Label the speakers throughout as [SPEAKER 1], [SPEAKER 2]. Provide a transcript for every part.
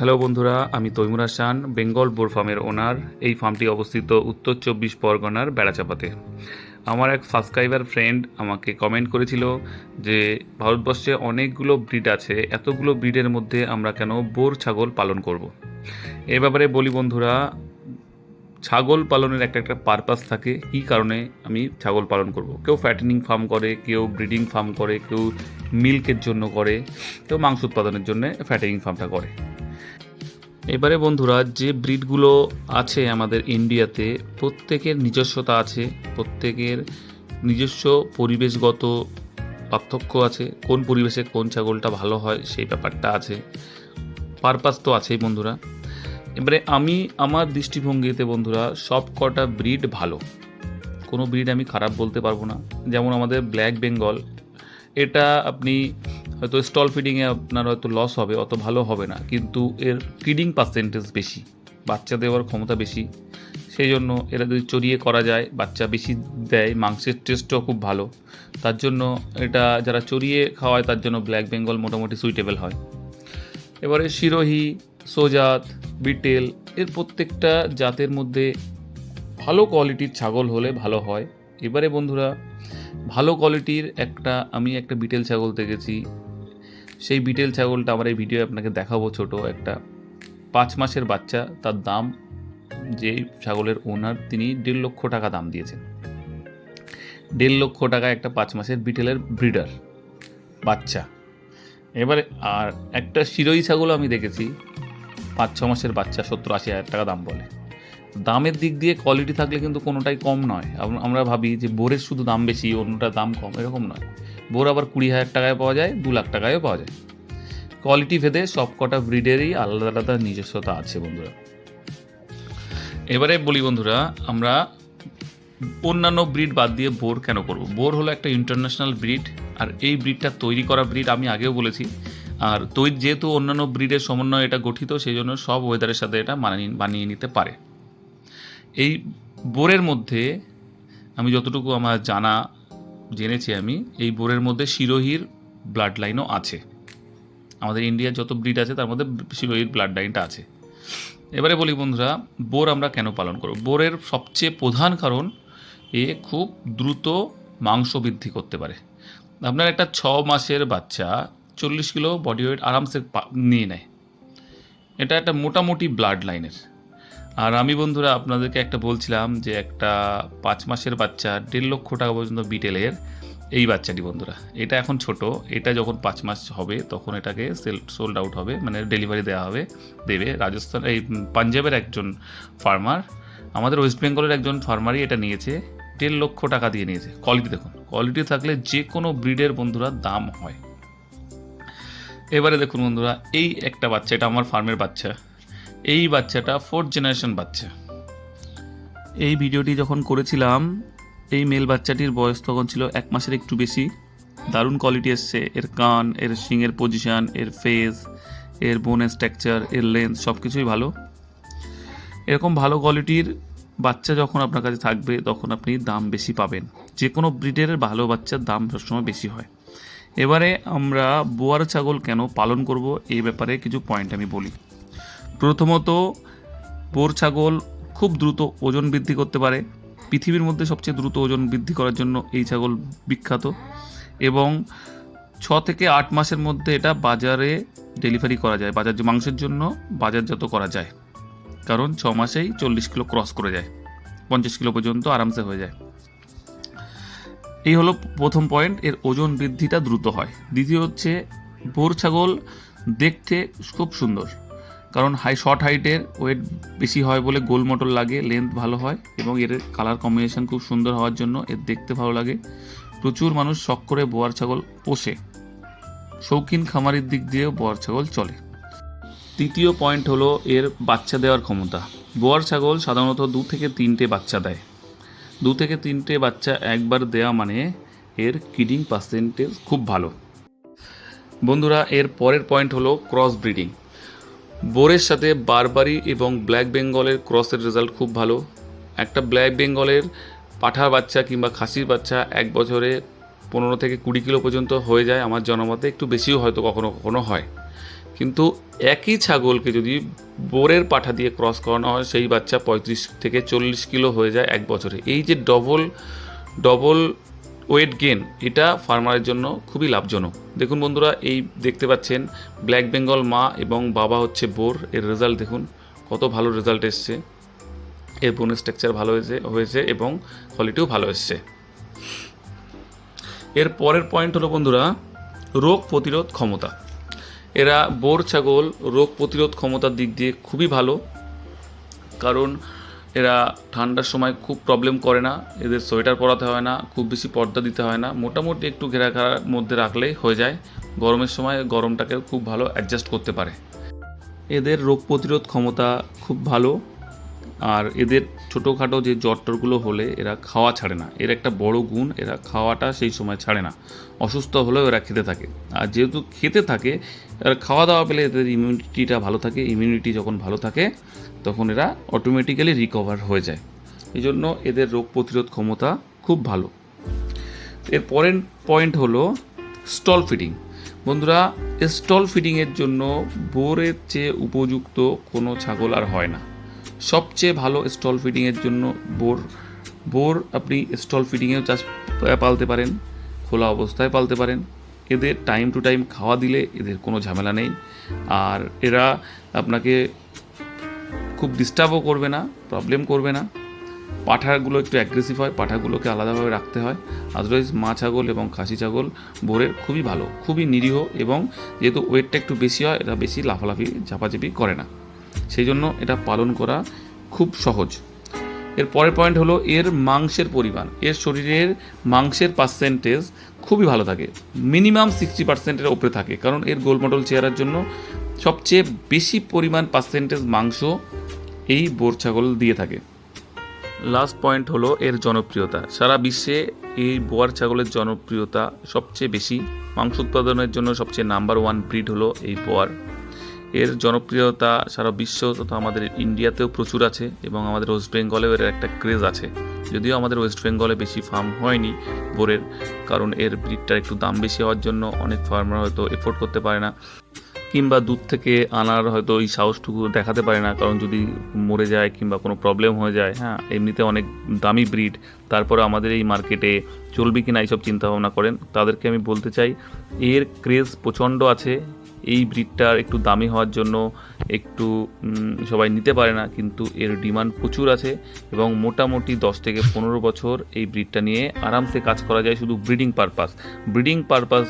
[SPEAKER 1] Hello বন্ধুরা, আমি Taimur Hasan, Bengal bore ফার্মের ওনার এই ফার্মটি অবস্থিত উত্তর চব্বিশ পরগনার বেড়াচাপাতে আমার এক সাবস্ক্রাইবার ফ্রেন্ড আমাকে কমেন্ট করেছিল যে, ভারতবর্ষে অনেকগুলো ব্রিড আছে, এতগুলো ব্রিডের মধ্যে আমরা কেন বোর ছাগল পালন করব। এ ব্যাপারে বলি বন্ধুরা, ছাগল পালনের একটা একটা পারপাস থাকে, কী কারণে আমি ছাগল পালন করব। কেউ ফ্যাটেনিং ফার্ম করে, কেউ ব্রিডিং ফার্ম করে, কেউ মিল্কের জন্য করে, কেউ মাংস উৎপাদনের জন্য ফ্যাটেনিং ফার্মটা করে এবারে বন্ধুরা, যে ব্রিডগুলো আছে আমাদের ইন্ডিয়াতে, প্রত্যেকের নিজস্বতা আছে, প্রত্যেকের নিজস্ব পরিবেশগত পার্থক্য আছে, কোন পরিবেশে কোন ছাগলটা ভালো হয় সেই ব্যাপারটা আছে। পারপাস তো আছেই বন্ধুরা। এবারে আমি, আমার দৃষ্টিভঙ্গিতে বন্ধুরা, সব কটা ব্রিড ভালো। কোনো ব্রিড আমি খারাপ বলতে পারব না। যেমন আমাদের ব্ল্যাক বেঙ্গল, এটা আপনি হয়তো স্টল ফিডিংয়ে আপনার হয়তো লস হবে, অত ভালো হবে না। কিন্তু এর ফিডিং পার্সেন্টেজ বেশি, বাচ্চা দেওয়ার ক্ষমতা বেশি। সেই জন্য এরা যদি চড়িয়ে করা যায়, বাচ্চা বেশি দেয়, মাংসের টেস্টও খুব ভালো। তার জন্য এটা যারা চড়িয়ে খাওয়ায়, তার জন্য ব্ল্যাক বেঙ্গল মোটামুটি সুইটেবল হয়। এবারে শিরোহি, সোজাত, বিটেল, এর প্রত্যেকটা জাতের মধ্যে ভালো কোয়ালিটির ছাগল হলে ভালো হয়। এবারে বন্ধুরা, ভালো কোয়ালিটির একটা, আমি একটা বিটেল ছাগল দেখেছি। সেই বিটেল ছাগলটা আমার এই ভিডিও আপনাকে দেখাবো ছোট একটা পাঁচ মাসের বাচ্চা, তার দাম যে ছাগলের ওনার তিনি দেড় লক্ষ টাকা দাম দিয়েছেন। দেড় লক্ষ টাকা একটা পাঁচ মাসের বিটেলের ব্রিডার বাচ্চা। এবারে, আর একটা শিরোই ছাগল আমি দেখেছি, পাঁচ ছ মাসের বাচ্চা, সত্তর আশি হাজার টাকা দাম বলে। দামের দিক দিয়ে কোয়ালিটি থাকলে কিন্তু কোনোটাই কম নয়। আমরা ভাবি যে বোরের শুধু দাম বেশি, অন্যটার দাম কম, এরকম নয়। বোর আবার কুড়ি হাজার টাকায় পাওয়া যায়, দু লাখ টাকায়ও পাওয়া যায়। কোয়ালিটি ভেদে সব কটা ব্রিডেরই আলাদা আলাদা নিজস্বতা আছে বন্ধুরা। এবারে বলি বন্ধুরা, আমরা অন্যান্য ব্রিড বাদ দিয়ে বোর কেন করব? বোর হলো একটা ইন্টারন্যাশনাল ব্রিড, আর এই ব্রিডটা তৈরি করা ব্রিড আমি আগেও বলেছি। আর তৈরি যেহেতু অন্যান্য ব্রিডের সমন্বয় এটা গঠিত, সেই জন্য সব ওয়েদারের সাথে এটা মানিয়ে বানিয়ে নিতে পারে। এই বোরের মধ্যে আমি যতটুকু আমার জানা, জেনেছি আমি, এই বোরের মধ্যে শিরোহির ব্লাড লাইনও আছে। আমাদের ইন্ডিয়ার যত ব্রিড আছে, তার মধ্যে শিরোহির ব্লাড লাইনটা আছে। এবারে বলি বন্ধুরা, বোর আমরা কেন পালন করব? বোরের সবচেয়ে প্রধান কারণ, এ খুব দ্রুত মাংস বৃদ্ধি করতে পারে। আপনার একটা ছ মাসের বাচ্চা চল্লিশ কিলো বডি ওয়েট আরামসে নিয়ে নেয়। এটা একটা মোটামুটি ব্লাড লাইনের আর আমি বন্ধুরা আপনাদেরকে একটা বলছিলাম যে একটা পাঁচ মাসের বাচ্চা দেড় লক্ষ টাকা পর্যন্ত বিটেলের এই বাচ্চাটি বন্ধুরা। এটা এখন ছোট, এটা যখন পাঁচ মাস হবে তখন এটাকে সেল সোল্ড আউট হবে মানে ডেলিভারি দেওয়া হবে, দেবে। রাজস্থান, এই পাঞ্জাবের একজন ফার্মার আমাদের ওয়েস্ট বেঙ্গলের একজন ফার্মারই এটা নিয়েছে, দেড় লক্ষ টাকা দিয়ে নিয়েছে। কোয়ালিটি দেখুন কোয়ালিটি থাকলে যে কোনো ব্রিডের বন্ধুরা দাম হয়। এবারে দেখুন বন্ধুরা, এই একটা বাচ্চা, এটা আমার ফার্মের বাচ্চা। এই বাচ্চাটা ফোর্থ জেনারেশন বাচ্চা। এই ভিডিওটি যখন করেছিলাম, এই মেল বাচ্চাটির বয়স তখন ছিল এক মাসের একটু বেশি। দারুণ কোয়ালিটি এসছে, এর কান, এর শিংয়ের পজিশন এর ফেস এর বোনের স্ট্রাকচার এর লেন্থ সব কিছুই ভালো। এরকম ভালো কোয়ালিটির বাচ্চা যখন আপনার কাছে থাকবে, তখন আপনি দাম বেশি পাবেন। যে কোনো ব্রিডের ভালো বাচ্চার দাম সবসময় বেশি হয়। এবারে আমরা বোয়ার ছাগল কেন পালন করব, এই ব্যাপারে কিছু পয়েন্ট আমি বলি। প্রথমত, বোর ছাগল খুব দ্রুত ওজন বৃদ্ধি করতে পারে। পৃথিবীর মধ্যে সবচেয়ে দ্রুত ওজন বৃদ্ধি করার জন্য এই ছাগল বিখ্যাত এবং ছ থেকে আট মাসের মধ্যে এটা বাজারে ডেলিভারি করা যায়, বাজার মাংসের জন্য বাজারজাত করা যায়। কারণ ছ মাসেই চল্লিশ কিলো ক্রস করে যায়, পঞ্চাশ কিলো পর্যন্ত আরামসে হয়ে যায়। এই হলো প্রথম পয়েন্ট, এর ওজন বৃদ্ধিটা দ্রুত হয়। দ্বিতীয় হচ্ছে, বোর ছাগল দেখতে খুব সুন্দর। কারণ হাই শর্ট হাইটের ওয়েট বেশি হয় বলে গোল মোটর লাগে লেন্থ ভালো হয় এবং এর কালার কম্বিনেশন খুব সুন্দর হওয়ার জন্য এর দেখতে ভালো লাগে। প্রচুর মানুষ শখ করে বোয়ার ছাগল পোষে। শৌখিন খামারের দিক দিয়েও বোয়ার ছাগল চলে। তৃতীয় পয়েন্ট হলো এর বাচ্চা দেওয়ার ক্ষমতা। বোয়ার ছাগল সাধারণত দু থেকে তিনটে বাচ্চা দেয়। দু থেকে তিনটে বাচ্চা একবার দেওয়া মানে এর কিডিং পার্সেন্টেজ খুব ভালো। বন্ধুরা, এর পরের পয়েন্ট হলো ক্রস ব্রিডিং বোরের সাথে বারবারি এবং ব্ল্যাক বেঙ্গলের ক্রসের রেজাল্ট খুব ভালো। একটা ব্ল্যাক বেঙ্গলের পাঠার বাচ্চা কিংবা খাসির বাচ্চা এক বছরে পনেরো থেকে কুড়ি কিলো পর্যন্ত হয়ে যায় আমার জনমতে, একটু বেশিও হয়তো কখনো কখনো হয়। কিন্তু একই ছাগলকে যদি বোরের পাঠা দিয়ে ক্রস করানো হয়, সেই বাচ্চা পঁয়ত্রিশ থেকে চল্লিশ কিলো হয়ে যায় এক বছরে। এই যে ডবল ডবল ওয়েট গেন এটা ফার্মারের জন্য খুবই লাভজনক। দেখুন বন্ধুরা, এই দেখতে পাচ্ছেন, ব্ল্যাক বেঙ্গল মা এবং বাবা হচ্ছে বোর, এর রেজাল্ট দেখুন, কত ভালো রেজাল্ট এসছে। এর বোনের স্ট্রাকচার ভালো হয়েছে হয়েছে এবং কোয়ালিটিও ভালো এসছে। এর পরের পয়েন্ট হলো বন্ধুরা, রোগ প্রতিরোধ ক্ষমতা। এরা বোর, ছাগল, রোগ প্রতিরোধ ক্ষমতার দিক দিয়ে খুবই ভালো, কারণ এরা ঠান্ডার সময় খুব প্রবলেম করে না, এদের সোয়েটার পরাতে হয় না, খুব বেশি পর্দা দিতে হয় না। মোটামুটি একটু ঘেরা ঘেরার মধ্যে রাখলেই হয়ে যায়। গরমের সময় গরমটাকে খুব ভালো অ্যাডজাস্ট করতে পারে। এদের রোগ প্রতিরোধ ক্ষমতা খুব ভালো। আর এদের ছোটোখাটো যে জ্বর টরগুলো হলে এরা খাওয়া ছাড়ে না। এর একটা বড় গুণ, এরা খাওয়াটা সেই সময় ছাড়ে না। অসুস্থ হলেও এরা খেতে থাকে। আর যেহেতু খেতে থাকে, এরা খাওয়া দাওয়া পেলে এদের ইমিউনিটিটা ভালো থাকে। ইমিউনিটি যখন ভালো থাকে, তখন এরা অটোমেটিক্যালি রিকভার হয়ে যায়। এই জন্য এদের রোগ প্রতিরোধ ক্ষমতা খুব ভালো। এর পরের পয়েন্ট হলো স্টল ফিডিং বন্ধুরা স্টল ফিডিংয়ের জন্য বোরের চেয়ে উপযুক্ত কোনো ছাগল আর হয় না। সবচেয়ে ভালো স্টল ফিডিংয়ের জন্য বোর। বোর আপনি স্টল ফিডিংয়েও চাষ পালতে পারেন, খোলা অবস্থায় পালতে পারেন। এদের টাইম টু টাইম খাওয়া দিলে এদের কোনো ঝামেলা নেই। আর এরা আপনাকে খুব ডিস্টার্বও করবে না প্রবলেম করবে না। পাঠাগুলো একটু অ্যাগ্রেসিভ হয়, পাঠাগুলোকে আলাদাভাবে রাখতে হয়। আদারওয়াইজ মা ছাগল এবং খাসি ছাগল বোরের খুবই ভালো, খুবই নিরীহ এবং যেহেতু ওয়েটটা একটু বেশি হয় এটা বেশি লাফালাফি, ঝাপাঝাপি করে না। সেই জন্য এটা পালন করা খুব সহজ। এর পরের পয়েন্ট হলো এর মাংসের পরিমাণ। এর শরীরের মাংসের পার্সেন্টেজ খুবই ভালো থাকে। মিনিমাম সিক্সটি পার্সেন্টের ওপরে থাকে, কারণ এর গোলমডল চেয়ারের জন্য সবচেয়ে বেশি পরিমাণ পার্সেন্টেজ মাংস এই বোর ছাগল দিয়ে থাকে। লাস্ট পয়েন্ট হলো এর জনপ্রিয়তা। সারা বিশ্বে এই বোয়ার ছাগলের জনপ্রিয়তা সবচেয়ে বেশি। মাংস উৎপাদনের জন্য সবচেয়ে নাম্বার ওয়ান ব্রিড হলো এই বোয়ার। এর জনপ্রিয়তা সারা বিশ্ব তথা আমাদের ইন্ডিয়াতেও প্রচুর আছে এবং আমাদের ওয়েস্ট বেঙ্গলেও এর একটা ক্রেজ আছে। যদিও আমাদের ওয়েস্ট বেঙ্গলে বেশি ফার্ম হয়নি বোরের, কারণ এর ব্রিডটার একটু দাম বেশি হওয়ার জন্য অনেক ফার্মার হয়তো এফোর্ড করতে পারে না, কিংবা দূর থেকে আনার হয়তো এই সাহসটুকু দেখাতে পারে না, কারণ যদি মরে যায় কিংবা কোনো প্রবলেম হয়ে যায় হ্যাঁ এমনিতে অনেক দামি ব্রিড তারপরে আমাদের এই মার্কেটে চলবে কি না এইসব চিন্তাভাবনা করেন। তাদেরকে আমি বলতে চাই, এর ক্রেজ প্রচণ্ড আছে এই ব্রিডটার একটু দামি হওয়ার জন্য একটু সবাই নিতে পারে না, কিন্তু এর ডিমান্ড প্রচুর আছে এবং মোটামুটি দশ থেকে পনেরো বছর এই ব্রিডটা নিয়ে আরামসে কাজ করা যায় শুধু ব্রিডিং পারপাস ব্রিডিং পারপাস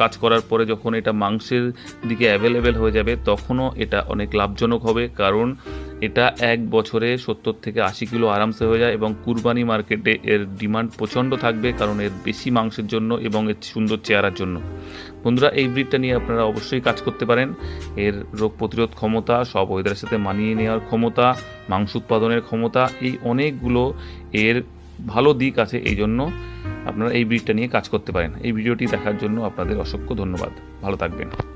[SPEAKER 1] কাজ করার পরে যখন এটা মাংসের দিকে অ্যাভেলেবেল হয়ে যাবে, তখনও এটা অনেক লাভজনক হবে, কারণ এটা এক বছরে সত্তর থেকে আশি কিলো আরামসে হয়ে যায় এবং কুরবানি মার্কেটে এর ডিমান্ড প্রচণ্ড থাকবে, কারণ এর বেশি মাংসের জন্য এবং এর সুন্দর চেহারার জন্য। বন্ধুরা, এই ব্রিডটা নিয়ে আপনারা অবশ্যই কাজ করতে পারেন। এর রোগ প্রতিরোধ ক্ষমতা, সব ওয়েদারের সাথে মানিয়ে নেওয়ার ক্ষমতা, মাংস উৎপাদনের ক্ষমতা, এই অনেকগুলো এর ভালো দিক আছে এই জন্য আপনারা এই ব্রিডটা নিয়ে কাজ করতে পারেন। এই ভিডিওটি দেখার জন্য আপনাদের অসংখ্য ধন্যবাদ। ভালো থাকবেন।